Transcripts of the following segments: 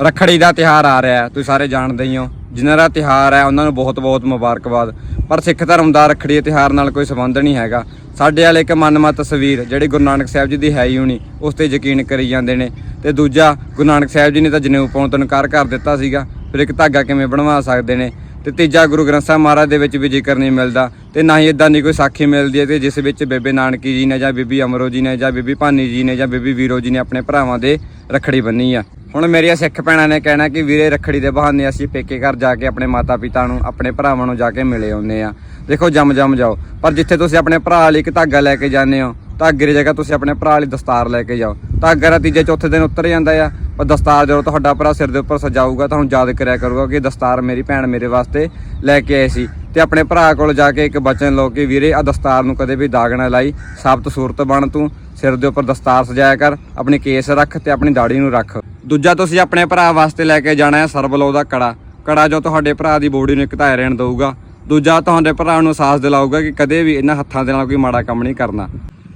ਰੱਖੜੀ ਦਾ ਤਿਹਾਰ ਆ ਰਿਹਾ ਹੈ, ਤੁਸੀਂ ਸਾਰੇ ਜਾਣਦੇ ਹੀ ਹੋ। ਜਿਨ੍ਹਾਂ ਦਾ ਤਿਹਾਰ ਹੈ, ਉਹਨਾਂ ਨੂੰ ਬਹੁਤ-ਬਹੁਤ ਮੁਬਾਰਕਬਾਦ। ਪਰ ਸਿੱਖ ਧਰਮ ਦਾ ਰੱਖੜੀ ਦੇ ਤਿਹਾਰ ਨਾਲ ਕੋਈ ਸੰਬੰਧ ਨਹੀਂ ਹੈਗਾ। ਸਾਡੇ ਵਾਲੇ ਇੱਕ ਮਨਮਾ ਤਸਵੀਰ, ਜਿਹੜੀ ਗੁਰੂ ਨਾਨਕ ਸਾਹਿਬ ਜੀ ਦੀ ਹੈ ਹੀ ਹੋਣੀ, ਉਸ ਤੇ ਯਕੀਨ ਕਰੀ ਜਾਂਦੇ ਨੇ। ਤੇ ਦੂਜਾ, ਗੁਰੂ ਨਾਨਕ ਸਾਹਿਬ ਜੀ ਨੇ ਤਾਂ ਜਨੇਊ ਪਾਉਣ ਤੋਂ ਇਨਕਾਰ ਕਰ ਦਿੱਤਾ ਸੀਗਾ। ਫਿਰ ਇੱਕ ਧਾਗਾ ਕਿਵੇਂ ਬਣਵਾ ਸਕਦੇ ਨੇ? ਤੇ ਤੀਜਾ, ਗੁਰੂ ਗ੍ਰੰਥ ਸਾਹਿਬ ਮਹਾਰਾਜ ਦੇ ਵਿੱਚ ਵੀ ਜ਼ਿਕਰ ਨਹੀਂ ਮਿਲਦਾ। ਤੇ ਨਾ ਹੀ ਇਦਾਂ ਦੀ ਕੋਈ ਸਾਖੀ ਮਿਲਦੀ ਹੈ ਤੇ ਜਿਸ ਵਿੱਚ ਬੇਬੇ ਨਾਨਕੀ ਜੀ ਨੇ ਜਾਂ ਬੀਬੀ ਅਮਰੋ ਜੀ ਨੇ ਜਾਂ ਬੀਬੀ ਭਾਨੀ ਜੀ ਨੇ ਜਾਂ ਬੀਬੀ ਵੀਰੋ ਜੀ ਨੇ ਆਪਣੇ ਭਰਾਵਾਂ ਦੇ ਰੱਖੜੀ ਬੰਨੀ ਆ। ਹੁਣ ਮੇਰੀਆਂ ਸਿੱਖ ਭੈਣਾਂ ਨੇ ਕਹਿਣਾ ਕਿ ਵੀਰੇ ਰੱਖੜੀ ਦੇ ਬਹਾਨੇ ਅਸੀਂ ਪੇਕੇ ਘਰ ਜਾ ਕੇ ਆਪਣੇ ਮਾਤਾ ਪਿਤਾ ਨੂੰ, ਆਪਣੇ ਭਰਾਵਾਂ ਨੂੰ ਜਾ ਕੇ ਮਿਲੇ ਆਉਂਦੇ ਆ ਦੇਖੋ ਜੰਮ ਜੰਮ ਜਾਓ। ਪਰ ਜਿੱਥੇ ਤੁਸੀਂ ਆਪਣੇ ਭਰਾ ਲਈ ਇੱਕ ਧਾਗਾ ਲੈ ਕੇ ਜਾਂਦੇ ਹੋ, ਧਾਗੇ ਦੀ ਜਗ੍ਹਾ ਤੁਸੀਂ ਆਪਣੇ ਭਰਾ ਲਈ ਦਸਤਾਰ ਲੈ ਕੇ ਜਾਓ। ਧਾਗਾ ਦਾ ਤੀਜੇ ਚੌਥੇ ਦਿਨ ਉੱਤਰ ਜਾਂਦਾ ਆ, ਪਰ ਦਸਤਾਰ ਜਦੋਂ ਤੁਹਾਡਾ ਭਰਾ ਸਿਰ ਦੇ ਉੱਪਰ ਸਜਾਊਗਾ ਤਾਂ ਹੁਣ ਯਾਦ ਕਰਿਆ ਕਰੂਗਾ ਕਿ ਦਸਤਾਰ ਮੇਰੀ ਭੈਣ ਮੇਰੇ ਵਾਸਤੇ ਲੈ ਕੇ ਆਏ ਸੀ ਤੇ ਆਪਣੇ ਭਰਾ ਕੋਲ ਜਾ ਕੇ ਇੱਕ ਬਚਨ ਲਓ ਕਿ ਵੀਰੇ ਆ ਦਸਤਾਰ ਨੂੰ ਕਦੇ ਵੀ ਦਾਗ ਨਾ ਲਾਈ, ਸਾਬਤ ਸੂਰਤ ਬਣ ਤੂੰ, ਸਿਰ ਦੇ ਉੱਪਰ ਦਸਤਾਰ ਸਜਾਇਆ ਕਰ, ਆਪਣੀ ਕੇਸ ਰੱਖ ਤੇ ਆਪਣੀ ਦਾੜੀ ਨੂੰ ਰੱਖ। ਦੂਜਾ ਤੁਸੀਂ ਆਪਣੇ ਭਰਾ ਵਾਸਤੇ ਲੈ ਕੇ ਜਾਣਾ ਹੈ ਸਰਬਲੋ ਦਾ ਕੜਾ। ਕੜਾ ਜੋ ਤੁਹਾਡੇ ਭਰਾ ਦੀ ਬੋਡੀ ਨੂੰ ਇੱਕ ਧਾਇ ਰਹਿਣ ਦਊਗਾ। ਦੂਜਾ ਤੁਹਾਡੇ ਭਰਾ ਨੂੰ ਅਹਿਸਾਸ ਦਿਲਾਊਗਾ ਕਿ ਕਦੇ ਵੀ ਇਹਨਾਂ ਹੱਥਾਂ ਦੇ ਨਾਲ ਕੋਈ ਮਾੜਾ ਕੰਮ ਨਹੀਂ ਕਰਨਾ।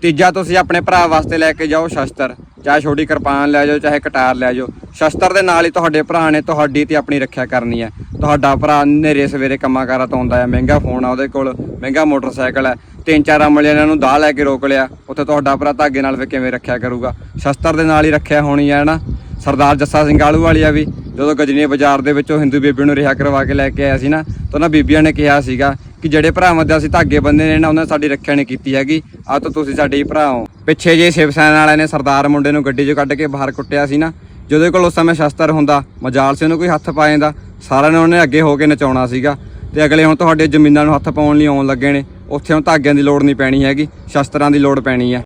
ਤੀਜਾ ਤੁਸੀਂ ਆਪਣੇ ਭਰਾ ਵਾਸਤੇ ਲੈ ਕੇ ਜਾਓ ਸ਼ਸਤਰ। ਚਾਹੇ ਛੋਟੀ ਕਿਰਪਾਨ ਲੈ ਜਾਓ, ਚਾਹੇ ਕਟਾਰ ਲੈ ਜਾਓ। ਸ਼ਸਤਰ ਦੇ ਨਾਲ ਹੀ ਤੁਹਾਡੇ ਭਰਾ ਨੇ ਤੁਹਾਡੀ ਤੇ ਆਪਣੀ ਰੱਖਿਆ ਕਰਨੀ ਹੈ। ਤੁਹਾਡਾ ਭਰਾ ਨੇਰੇ ਸਵੇਰੇ ਕੰਮਾਂ ਕਾਰਾਂ ਤੋਂ ਆਉਂਦਾ ਹੈ। ਮਹਿੰਗਾ ਫੋਨ ਆ ਉਹਦੇ ਕੋਲ, ਮਹਿੰਗਾ ਮੋਟਰਸਾਈਕਲ ਹੈ। ਤਿੰਨ ਚਾਰ ਅਮਲੇ ਇਹਨਾਂ ਨੂੰ ਦਾਹ ਲੈ ਕੇ ਰੋਕ ਲਿਆ। ਉੱਥੇ ਤੁਹਾਡਾ ਭਰਾ ਧਾਗੇ ਨਾਲ ਫਿਰ ਕਿਵੇਂ ਰੱਖਿਆ ਕਰੂਗਾ? ਸ਼ਸਤਰ ਦੇ ਨਾਲ ਹੀ ਰੱਖਿਆ ਹੋਣੀ ਹੈ ਨਾ? ਸਰਦਾਰ ਜੱਸਾ ਸਿੰਘ ਆਲੂ ਵਾਲੀਆ ਵੀ, ਜਦੋਂ ਗਜਨੀ ਬਾਜ਼ਾਰ ਦੇ ਵਿੱਚੋਂ ਹਿੰਦੂ ਬੀਬੀ ਨੂੰ ਰਿਹਾ ਕਰਵਾ ਕੇ ਲੈ ਕੇ ਆਇਆ ਸੀ ਨਾ, ਤਾਂ ਉਹਨਾਂ ਬੀਬੀਆਂ ਨੇ ਕਿਹਾ ਸੀਗਾ ਕਿ ਜਿਹੜੇ ਭਰਾਵਾਂ ਦੇ ਅਸੀਂ ਧਾਗੇ ਬੰਦੇ ਨੇ ਨਾ, ਉਹਨਾਂ ਨੇ ਸਾਡੀ ਰੱਖਿਆ ਨਹੀਂ ਕੀਤੀ ਹੈਗੀ। ਆ ਤਾਂ ਤੁਸੀਂ ਸਾਡੇ ਹੀ ਭਰਾ ਹੋ। ਪਿੱਛੇ ਜੇ ਸ਼ਿਵ ਸੈਨਾ ਵਾਲਿਆਂ ਨੇ ਸਰਦਾਰ ਮੁੰਡੇ ਨੂੰ ਗੱਡੀ 'ਚੋਂ ਕੱਢ ਕੇ ਬਾਹਰ ਕੁੱਟਿਆ ਸੀ ਨਾ, ਜਦੋਂ ਕੋਲ ਉਸ ਸਮੇਂ ਸ਼ਸਤਰ ਹੁੰਦਾ, ਮਜਾਲ ਸਿੰਘ ਨੂੰ ਕੋਈ ਹੱਥ ਪਾ ਜਾਂਦਾ, ਸਾਰਿਆਂ ਨੇ ਉਹਨੇ ਅੱਗੇ ਹੋ ਕੇ ਨਚਾਉਣਾ ਸੀਗਾ। ਤੇ ਅਗਲੇ ਹੁਣ ਤੁਹਾਡੇ ਜ਼ਮੀਨਾਂ ਨੂੰ ਹੱਥ ਪਾਉਣ ਲਈ ਆਉਣ ਲੱਗੇ ਨੇ, ਉੱਥੇ ਹੁਣ ਧਾਗਿਆਂ ਦੀ ਲੋੜ ਨਹੀਂ ਪੈਣੀ ਹੈਗੀ, ਸ਼ਸਤਰਾਂ ਦੀ ਲੋੜ ਪੈਣੀ ਹੈ